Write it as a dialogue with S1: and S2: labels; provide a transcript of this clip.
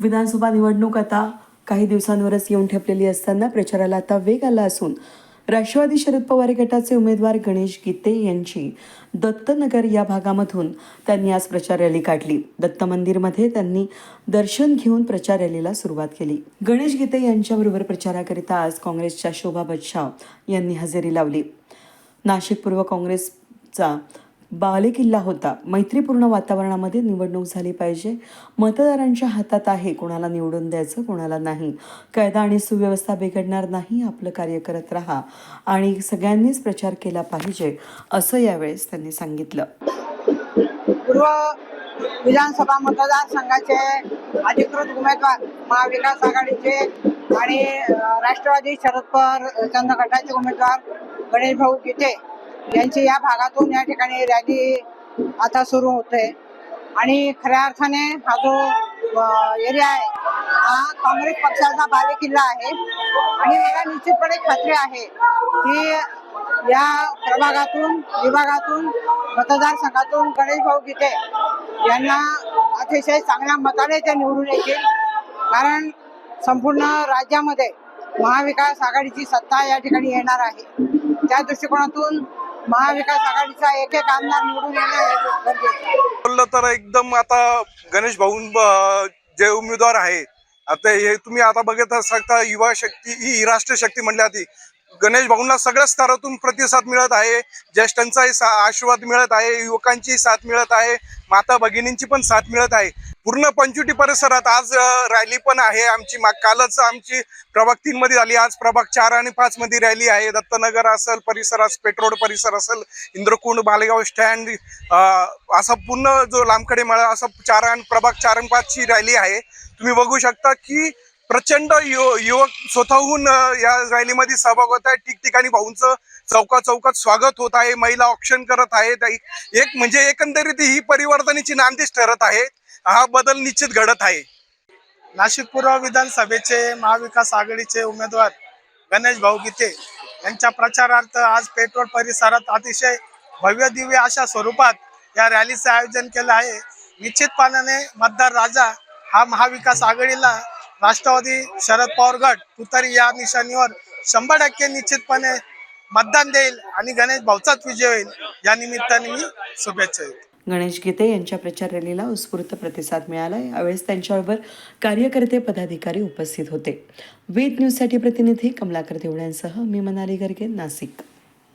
S1: विधानसभा निवडणूक आता काही दिवसांवरच येऊन ठेपलेली असताना प्रचाराला आता वेग आला असून राष्ट्रवादी शरद पवार गटाचे उमेदवार गणेश गीते यांची दत्तनगर या भागामधून त्यांनी आज प्रचार रॅली काढली. दत्त मंदिरमध्ये त्यांनी दर्शन घेऊन प्रचार रॅलीला सुरुवात केली. गणेश गीते यांच्याबरोबर प्रचाराकरिता आज काँग्रेसच्या शोभा बच्छाव यांनी हजेरी लावली. नाशिक पूर्व काँग्रेसचा बालेकिल्ला होता. मैत्रीपूर्ण वातावरणामध्ये निवडणूक झाली पाहिजे. मतदारांच्या हातात आहे. कोणाला निवडून द्यायचं कोणाला नाही. कायदा आणि सुव्यवस्था बिघडणार नाही. आपलं कार्य करत राहा. आणि सगळ्यांनीच प्रचार केला पाहिजे असं यावेळेस त्यांनी सांगितलं.
S2: पूर्व विधानसभा मतदारसंघाचे अधिकृत उमेदवार महाविकास आघाडीचे आणि राष्ट्रवादी शरद पवार अ, गटाचे उमेदवार गणेश भाऊ गीते यांची या भागातून या ठिकाणी रॅली आता सुरू होते. आणि खऱ्या अर्थाने हा जो एरिया आहे हा काँग्रेस पक्षाचा बालेकिल्ला आहे. आणि मला निश्चितपणे खात्री आहे की या प्रभागातून विभागातून मतदारसंघातून गणेश भाऊ गीते यांना अतिशय चांगल्या मताने ते निवडून येतील. कारण संपूर्ण राज्यामध्ये महाविकास आघाडीची सत्ता या ठिकाणी येणार आहे. त्या दृष्टिकोनातून महाविकास आघाडीचा एक एक आमदार निवडून येणं
S3: बोललं तर एकदम आता गणेश भाऊ जे उमेदवार आहे आता हे तुम्ही आता बघत असता युवा शक्ती ही राष्ट्रशक्ती म्हणल्या ती गणेश भाऊंना सगळ्या स्तरातून प्रतिसाद मिळत आहे. ज्येष्ठांचाही सा- आशीर्वाद मिळत आहे युवकांची साथ मिळत आहे माता भगिनींची पण साथ मिळत आहे. पूर्ण पंचुटी परिसरात आज रॅली पण आहे आमची. मा- कालच आमची प्रभाग तीन मध्ये झाली. आज प्रभाग चार आणि पाच मध्ये रॅली आहे. दत्तनगर असेल परिसर असेल पेट्रोल परिसर असेल इंद्रकुंड बालेगाव स्टँड असा पूर्ण जो लांबकडे मळा असा चार आणि प्रभाग चार आणि पाचची रॅली आहे. तुम्ही बघू शकता की प्रचंड यु- युवक स्वतःहून या रॅलीमध्ये सहभाग होत आहे. ठिकठिकाणी भाऊंचं चौका चौकात स्वागत होत आहे. महिला ऑप्शन करत आहेत. एक म्हणजे एकंदरीत ही परिवर्तनाची नांदीच ठरत आहे. हा बदल निश्चित घडत आहे.
S4: नाशिक पूर्व विधानसभेचे महाविकास आघाडीचे उमेदवार गणेश भाऊ गीते यांच्या प्रचारार्थ आज पेट्रोल परिसरात अतिशय भव्य दिव्य अशा स्वरूपात या रॅलीचे आयोजन केलं आहे. निश्चितपणाने मतदार राजा हा महाविकास आघाडीला राष्ट्रवादी शरद पवार गट तुतारी या निशाणीवर शंभर टक्के निश्चितपणे मतदान देईल आणि गणेश भाऊचाच विजय होईल. या निमित्ताने मी शुभेच्छा देतो.
S1: गणेश गीते यांच्या प्रचार रॅलीला उत्स्फूर्त प्रतिसाद मिळाला यावेळेस त्यांच्याबरोबर कार्यकर्ते पदाधिकारी उपस्थित होते. वेद न्यूजसाठी प्रतिनिधी कमलाकर देवळ्यांसह मी मनाली गर्गे नाशिक.